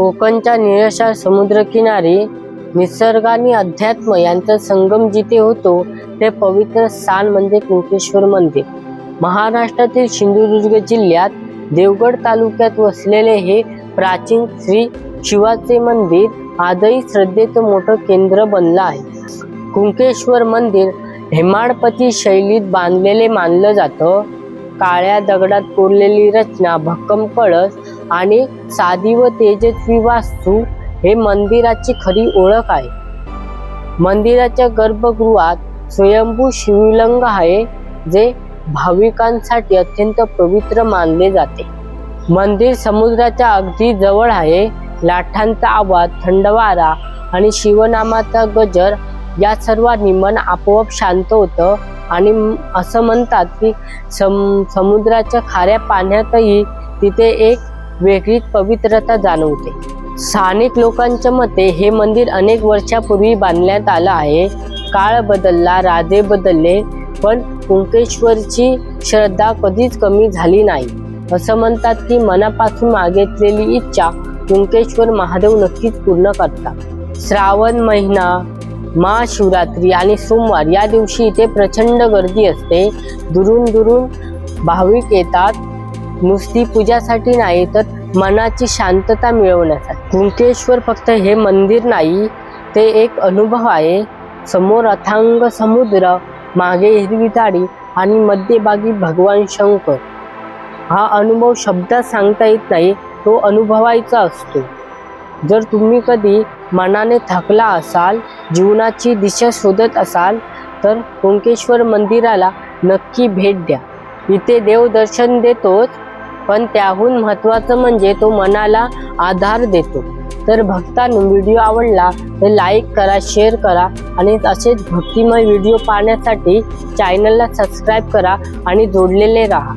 कोकणच्या निळशार समुद्रकिनारी निसर्ग आणि अध्यात्म यांचा संगम जिथे होतो ते पवित्र स्थान म्हणजे कुंकेश्वर मंदिर. महाराष्ट्रातील सिंधुदुर्ग जिल्ह्यात देवगड तालुक्यात वसलेले हे प्राचीन श्री शिवाचे मंदिर आजही श्रद्धेचं मोठं केंद्र बनलं आहे. कुंकेश्वर मंदिर हेमाडपती शैलीत बांधलेले मानलं जातं. काळ्या दगडात कोरलेली रचना भक्कम कळस आणि साधी व तेजस्वी वास्तू हे मंदिराची खरी ओळख आहे. मंदिराच्या गर्भगृहात स्वयंभू शिवलिंग आहे जे भाविकांसाठी अत्यंत पवित्र मानले जाते. मंदिर समुद्राच्या अगदी जवळ आहे लाटांचा आवाज थंड वारा आणि शिवनामाचा गजर या सर्वांनी मन आपोआप शांत होतं आणि असं म्हणतात की सम समुद्राच्या खाऱ्या पाण्यातही तिथे एक वेगळीच पवित्रता जाणवते. स्थानिक लोकांच्या मते हे मंदिर अनेक वर्षापूर्वी बांधण्यात आलं आहे. काळ बदलला राजे बदलले पण कुंकेश्वरची श्रद्धा कधीच कमी झाली नाही. असं म्हणतात की मनापासून मागितलेली इच्छा कुंकेश्वर महादेव नक्कीच पूर्ण करतात. श्रावण महिना महाशिवरात्री आणि सोमवार या दिवशी इथे प्रचंड गर्दी असते. दुरून दुरून भाविक येतात. नुसती पूजासाठी नाही तर मनाची शांतता मिळवण्यासाठी. कुंकेश्वर फक्त हे मंदिर नाही ते एक अनुभव आहे. समोर अथांग समुद्र मागे हिरवी झाडी आणि मध्यभागी भगवान शंकर. हा अनुभव शब्दात सांगता येत नाही तो अनुभवायचा असतो. जर तुम्ही कधी मनाने थकला असाल जीवनाची दिशा शोधत असाल तर कुंकेश्वर मंदिराला नक्की भेट द्या. इथे देव दर्शन देतोच. पण त्याहून महत्त्वाचं म्हणजे तो मनाला आधार देतो. तर भक्तांनो व्हिडिओ आवडला तर लाईक करा शेअर करा आणि असेच भक्तिमय व्हिडिओ पाहण्यासाठी चॅनलला सबस्क्राईब करा आणि जोडलेले राहा.